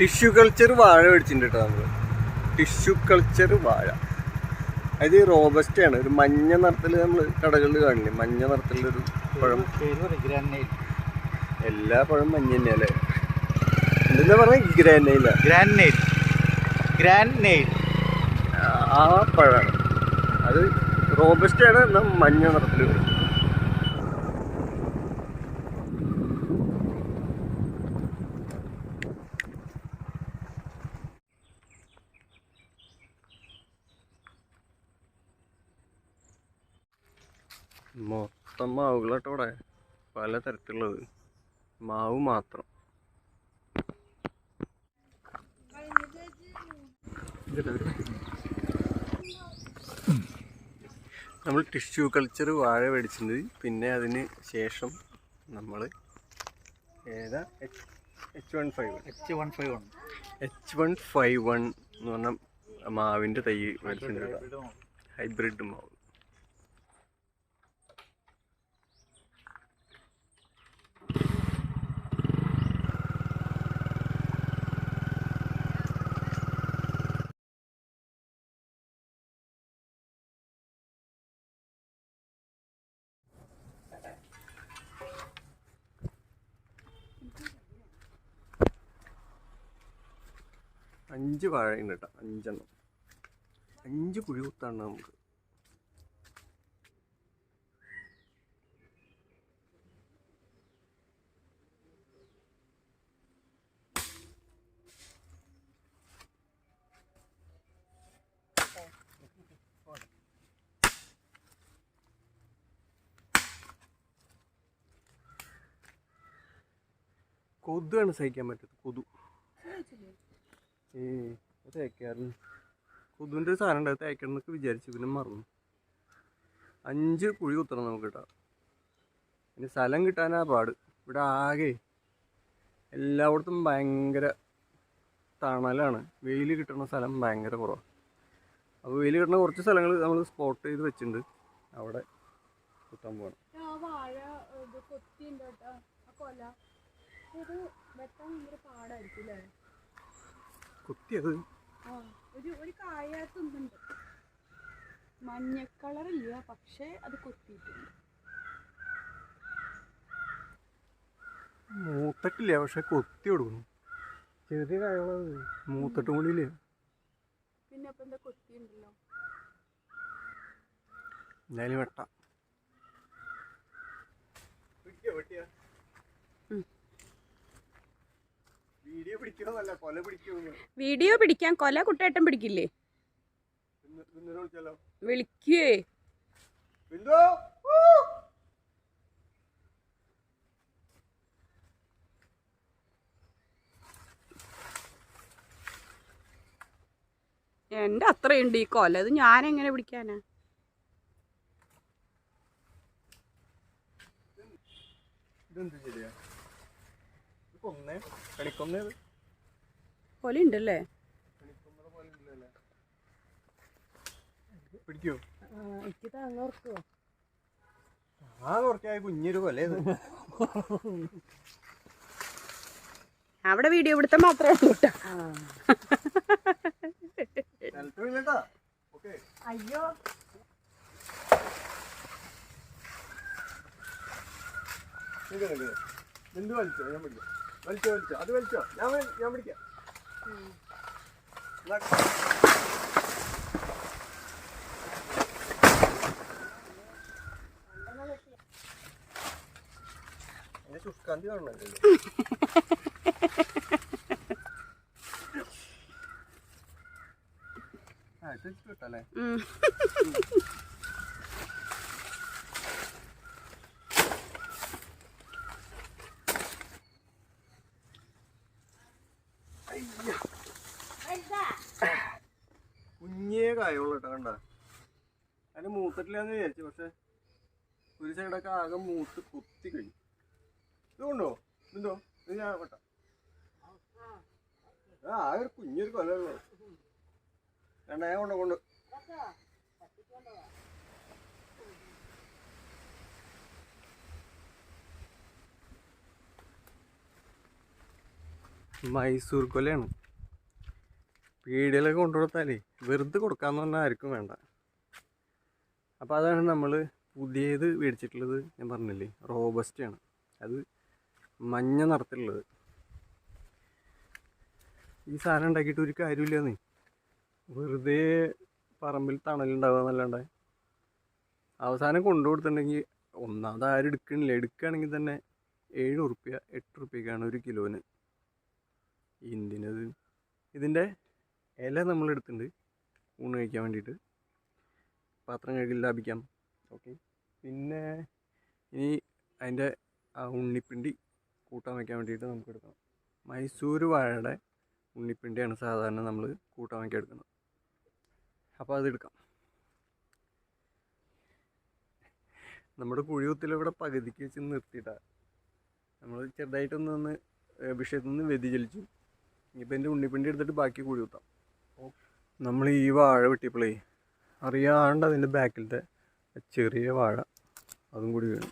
Tissue culture വാഴ മേടിച്ചിട്ടുണ്ട് കേട്ടോ നമ്മൾ ടിഷ്യൂ കൾച്ചർ വാഴ. അത് റോബസ്റ്റ് ആണ്. ഒരു മഞ്ഞ നിറത്തിൽ നമ്മൾ കടകളിൽ കാണില്ലേ? മഞ്ഞ നിറത്തിലൊരു പഴം. എല്ലാ പഴം മഞ്ഞ തന്നെയല്ലേ? എന്താ പറഞ്ഞ? ഗ്രാനൈല. ഗ്രാനൈറ്റ്. ഗ്രാനൈറ്റ്. ആ പഴമാണ്. അത് റോബസ്റ്റ് ആണ് എന്നാൽ മഞ്ഞ നിറത്തിൽ വരും മൊത്തം മാവുകളാട്ടോ ഇവിടെ പല തരത്തിലുള്ളത് മാവ് മാത്രം. നമ്മൾ ടിഷ്യൂ കൾച്ചർ വാഴ മേടിച്ചിട്ടുണ്ട്. പിന്നെ അതിന് ശേഷം നമ്മൾ ഏതാ? H H one five H one five one H one five one എന്ന് പറഞ്ഞ മാവിന്റെ തൈ മേടിച്ചിട്ടുണ്ട് ഹൈബ്രിഡ് മാവ്. അഞ്ച് വാഴയുണ്ട് കേട്ടോ അഞ്ചെണ്ണം. അഞ്ച് കുഴി കുത്താണ് നമുക്ക്. കൊതുകാണ് സഹിക്കാൻ പറ്റത്ത് കൊതു. തേക്കാറുണ്ട് കൊതുവിന്റെ ഒരു സാധനം ഉണ്ടായി തേക്കണം എന്നൊക്കെ വിചാരിച്ചു പിന്നെ മറന്നു. അഞ്ച് കുഴി കുത്തണം നമുക്ക് കേട്ടോ. പിന്നെ സ്ഥലം കിട്ടാനാ പാട്. ഇവിടെ ആകെ എല്ലായിടത്തും ഭയങ്കര തണലാണ്. വെയിൽ കിട്ടുന്ന സ്ഥലം ഭയങ്കര കുറവാണ് അപ്പോൾ വെയിൽ കിട്ടുന്ന കുറച്ച് സ്ഥലങ്ങൾ നമ്മൾ സ്പോട്ട് ചെയ്ത് വെച്ചിട്ടുണ്ട്. അവിടെ കുത്താൻ പോകണം കൊല. കുത്തിയത്. ഒരു മഞ്ഞ കളറില്ല പക്ഷേ അത് കൊത്തിയിട്ടുണ്ട്. മൂത്തിട്ടില്ല പക്ഷെ കൊത്തി കൊടുക്കുന്നു. ചെറിയ കായകളത് മൂത്തിട്ടും കൂടിയില്ലേ? പിന്നെ ഇപ്പം എന്താ കൊത്തിയുണ്ടല്ലോ എന്തായാലും വെട്ടാം. വീഡിയോ പിടിക്കാൻ കൊല കുട്ടേട്ടൻ പിടിക്കില്ലേ? വിളിക്കേ. എന്റെ എന്റെ അത്രയുണ്ട് ഈ കൊല. ഇത് ഞാൻ എങ്ങനെ പിടിക്കാനാ? ഇതെന്ത് ശരിയാ? കൊന്നേ കളിക്കൊന്നേ. കൊല ഉണ്ടല്ലേ പിടിക്കോ? എനിക്ക് കുഞ്ഞൊരു അവിടെ വീഡിയോ ഇവിടുത്തെ മാത്രമേ ഉള്ളൂ കേട്ടോ അയ്യോ. ബിന്ദു വലിച്ചോ? ഞാൻ പിടിക്കാം. വലിച്ചോ വലിച്ചോ. അത് വലിച്ചോ. ഞാൻ ഞാൻ പിടിക്കാം. ശുഷ്കാന്തി കാണണല്ലോ ആ ഇത് വെച്ചിട്ട് കായുള്ളൂ കേട്ടോ കണ്ട? അതിന് മൂത്തിട്ടില്ലാന്ന് വിചാരിച്ചു പക്ഷെ ഒരു സൈഡൊക്കെ ആകെ മൂത്ത് കുത്തി കഴിഞ്ഞു. ഇതുകൊണ്ടോ ഇതുണ്ടോ ഇതോ ഞാൻ വെട്ട. ആ ഒരു കുഞ്ഞൊരു കൊല രണ്ടായ കൊണ്ടോ കൊണ്ട്. മൈസൂർ കൊലയാണ്. പീടികയിലൊക്കെ കൊണ്ടു കൊടുത്താലേ വെറുതെ കൊടുക്കാന്ന് പറഞ്ഞാൽ ആർക്കും വേണ്ട. അപ്പോൾ അതാണ് നമ്മൾ പുതിയത് മേടിച്ചിട്ടുള്ളത് ഞാൻ പറഞ്ഞില്ലേ റോബസ്റ്റാണ് അത് മഞ്ഞ നിറത്തിലുള്ളത്. ഈ സാധനം ഉണ്ടാക്കിയിട്ട് ഒരു കാര്യമില്ലെന്ന് വെറുതെ പറമ്പിൽ തണലുണ്ടാവുക എന്നല്ലാണ്ട്. അവസാനം കൊണ്ടു കൊടുത്തിട്ടുണ്ടെങ്കിൽ ഒന്നാമത് ആരും എടുക്കണില്ല. എടുക്കുകയാണെങ്കിൽ തന്നെ ഏഴ് ഉറുപ്പ്യ എട്ട് ഉറുപ്പ്യക്കാണ് ഒരു കിലോന്. എന്തിനത്? ഇതിന്റെ ഇല നമ്മൾ എടുത്തിട്ടുണ്ട് ഊണ് കഴിക്കാൻ വേണ്ടിയിട്ട്. പാത്രം കഴുകി ലാഭിക്കാം. ഓക്കെ പിന്നെ ഇനി അതിന്റെ ആ ഉണ്ണിപ്പിണ്ടി കൂട്ടാൻ വയ്ക്കാൻ വേണ്ടിയിട്ട് നമുക്ക് എടുക്കണം. മൈസൂർ വാഴയുടെ ഉണ്ണിപ്പിണ്ടിയാണ് സാധാരണ നമ്മൾ കൂട്ടാൻ വയ്ക്കാൻ എടുക്കുന്നത്. അപ്പോൾ അതെടുക്കാം നമ്മുടെ കുഴികുത്തിൽ ഇവിടെ പകുതിക്ക് വെച്ച് നിർത്തിയിട്ടാണ് നമ്മൾ ചെറുതായിട്ടൊന്ന് ഒന്ന് വിഷയത്തിൽ നിന്ന് വ്യതിചലിച്ചു. ഇനിയിപ്പോൾ എന്റെ ഉണ്ണിപ്പിണ്ടി എടുത്തിട്ട് ബാക്കി കുഴി കുത്താം. നമ്മൾ ഈ വാഴ വെട്ടിയപ്പോഴേ അറിയാണ്ട് അതിന്റെ ബാക്കിലത്തെ ചെറിയ വാഴ അതും കൂടി വീണു.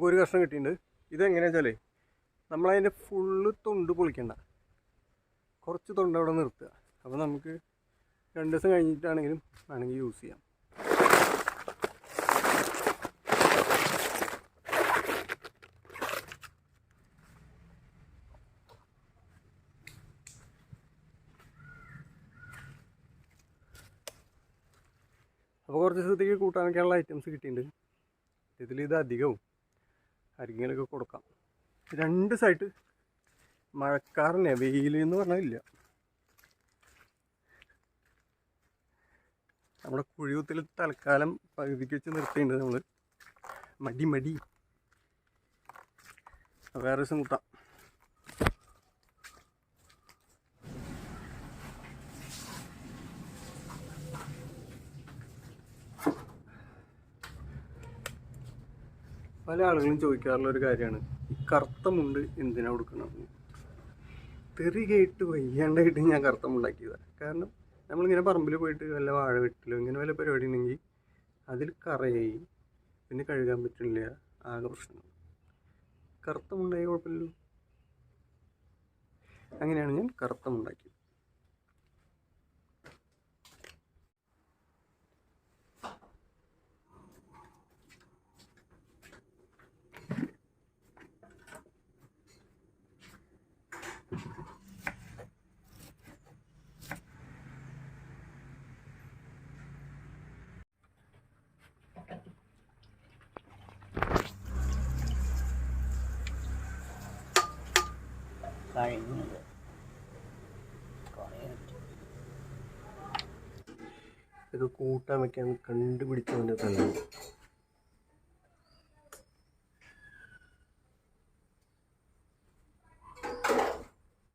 നമുക്കൊരു കഷ്ണം കിട്ടിയിട്ടുണ്ട്. ഇതെങ്ങനെയാ വെച്ചാലേ നമ്മളതിന്റെ ഫുള്ള് തൊണ്ട് പൊളിക്കണ്ട. കുറച്ച് തൊണ്ട് അവിടെ നിർത്തുക. അപ്പോൾ നമുക്ക് രണ്ട് ദിവസം കഴിഞ്ഞിട്ടാണെങ്കിലും വേണമെങ്കിൽ യൂസ് ചെയ്യാം. അപ്പോൾ കുറച്ച് ദിവസത്തേക്ക് കൂട്ടാനൊക്കെയുള്ള ഐറ്റംസ് കിട്ടിയിട്ടുണ്ട്. ഇതിൽ ഇത് അധികവും ആർക്കെങ്കിലുമൊക്കെ കൊടുക്കാം. രണ്ട് സൈഡ് മഴക്കാറിനെ വെയിൽ എന്ന് പറഞ്ഞാൽ ഇല്ല നമ്മുടെ കുഴിവത്തിൽ തൽക്കാലം പകുതിക്ക് വെച്ച് നിർത്തിയിട്ടുണ്ട് നമ്മൾ മടി മടി. വേറെ ദിവസം കൂട്ടാം. പല ആളുകളും ചോദിക്കാറുള്ള ഒരു കാര്യമാണ് ഈ കറുത്ത മുണ്ട് എന്തിനാ കൊടുക്കണം തെറി കേട്ട് വയ്യാണ്ടായിട്ട് ഞാൻ കറുത്ത മുണ്ടാക്കിയതാണ് കാരണം നമ്മളിങ്ങനെ പറമ്പിൽ പോയിട്ട് വല്ല വാഴ വെട്ടിലോ ഇങ്ങനെ വല്ല പരിപാടി ഉണ്ടെങ്കിൽ അതിൽ കറയായി പിന്നെ കഴുകാൻ പറ്റില്ല ആകെ പ്രശ്നം. കറുത്ത മുണ്ടായ കുഴപ്പമില്ലല്ലോ. അങ്ങനെയാണ് ഞാൻ കറുത്ത മുണ്ടാക്കിയത്. കഴിഞ്ഞത് ഇത് കൂട്ടാൻ വെക്കാൻ കണ്ടുപിടിച്ചവന്റെ തന്നെ